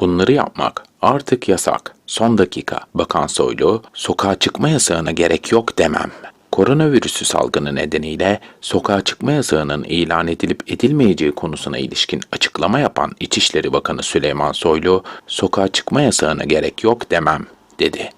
Bunları yapmak artık yasak. Son dakika Bakan Soylu, sokağa çıkma yasağına gerek yok demem. Koronavirüsü salgını nedeniyle sokağa çıkma yasağının ilan edilip edilmeyeceği konusuna ilişkin açıklama yapan İçişleri Bakanı Süleyman Soylu, sokağa çıkma yasağına gerek yok demem dedi.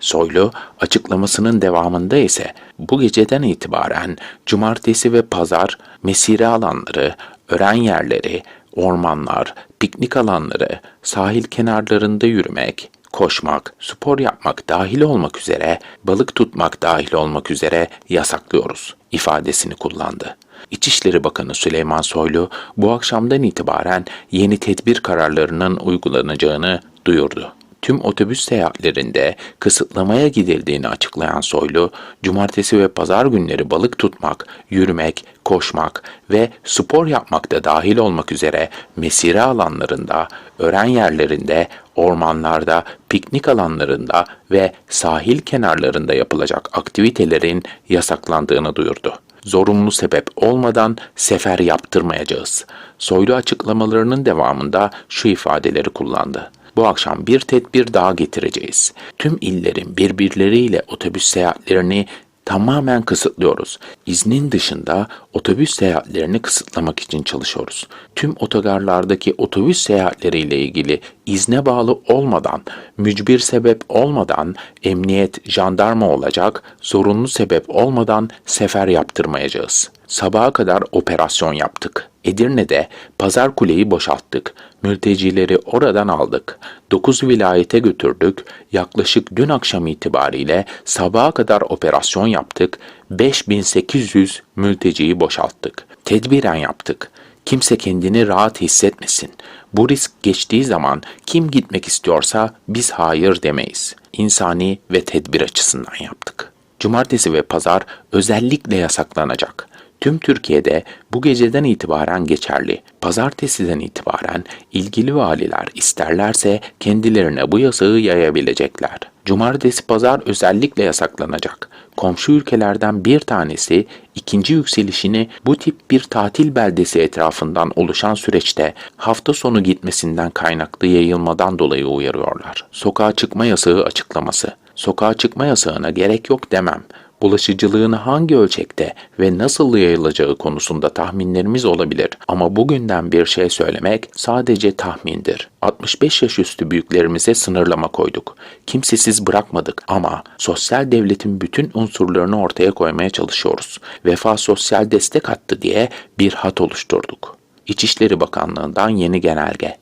Soylu açıklamasının devamında ise bu geceden itibaren cumartesi ve pazar mesire alanları, öğren yerleri, ormanlar, piknik alanları, sahil kenarlarında yürümek, koşmak, spor yapmak dahil olmak üzere, balık tutmak dahil olmak üzere yasaklıyoruz ifadesini kullandı. İçişleri Bakanı Süleyman Soylu bu akşamdan itibaren yeni tedbir kararlarının uygulanacağını duyurdu tüm otobüs seyahatlerinde kısıtlamaya gidildiğini açıklayan Soylu, cumartesi ve pazar günleri balık tutmak, yürümek, koşmak ve spor yapmak da dahil olmak üzere mesire alanlarında, öğren yerlerinde, ormanlarda, piknik alanlarında ve sahil kenarlarında yapılacak aktivitelerin yasaklandığını duyurdu zorunlu sebep olmadan sefer yaptırmayacağız. Soylu açıklamalarının devamında şu ifadeleri kullandı. Bu akşam bir tedbir daha getireceğiz. Tüm illerin birbirleriyle otobüs seyahatlerini tamamen kısıtlıyoruz. İznin dışında otobüs seyahatlerini kısıtlamak için çalışıyoruz. Tüm otogarlardaki otobüs seyahatleriyle ilgili izne bağlı olmadan, mücbir sebep olmadan emniyet, jandarma olacak, zorunlu sebep olmadan sefer yaptırmayacağız. Sabaha kadar operasyon yaptık. Edirne'de Pazar Kule'yi boşalttık. Mültecileri oradan aldık. 9 vilayete götürdük. Yaklaşık dün akşam itibariyle sabaha kadar operasyon yaptık. 5800 mülteciyi boşalttık. Tedbiren yaptık. Kimse kendini rahat hissetmesin. Bu risk geçtiği zaman kim gitmek istiyorsa biz hayır demeyiz. İnsani ve tedbir açısından yaptık. Cumartesi ve pazar özellikle yasaklanacak. Tüm Türkiye'de bu geceden itibaren geçerli. Pazartesiden itibaren ilgili valiler isterlerse kendilerine bu yasağı yayabilecekler. Cumartesi pazar özellikle yasaklanacak. Komşu ülkelerden bir tanesi ikinci yükselişini bu tip bir tatil beldesi etrafından oluşan süreçte hafta sonu gitmesinden kaynaklı yayılmadan dolayı uyarıyorlar. Sokağa çıkma yasağı açıklaması. Sokağa çıkma yasağına gerek yok demem bulaşıcılığını hangi ölçekte ve nasıl yayılacağı konusunda tahminlerimiz olabilir ama bugünden bir şey söylemek sadece tahmindir. 65 yaş üstü büyüklerimize sınırlama koyduk. Kimsesiz bırakmadık ama sosyal devletin bütün unsurlarını ortaya koymaya çalışıyoruz. Vefa sosyal destek hattı diye bir hat oluşturduk. İçişleri Bakanlığı'ndan yeni genelge.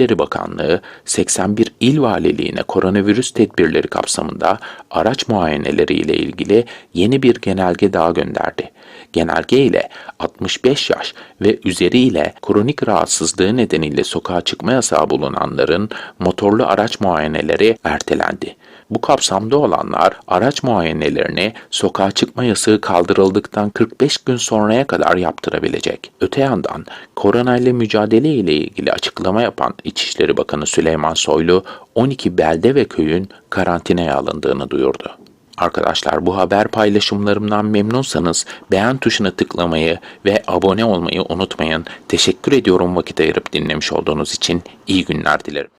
İçişleri Bakanlığı 81 il valiliğine koronavirüs tedbirleri kapsamında araç muayeneleri ile ilgili yeni bir genelge daha gönderdi. Genelge ile 65 yaş ve üzeri ile kronik rahatsızlığı nedeniyle sokağa çıkma yasağı bulunanların motorlu araç muayeneleri ertelendi. Bu kapsamda olanlar araç muayenelerini sokağa çıkma yasağı kaldırıldıktan 45 gün sonraya kadar yaptırabilecek. Öte yandan korona ile mücadele ile ilgili açıklama yapan İçişleri Bakanı Süleyman Soylu 12 belde ve köyün karantinaya alındığını duyurdu. Arkadaşlar bu haber paylaşımlarımdan memnunsanız beğen tuşuna tıklamayı ve abone olmayı unutmayın. Teşekkür ediyorum vakit ayırıp dinlemiş olduğunuz için. İyi günler dilerim.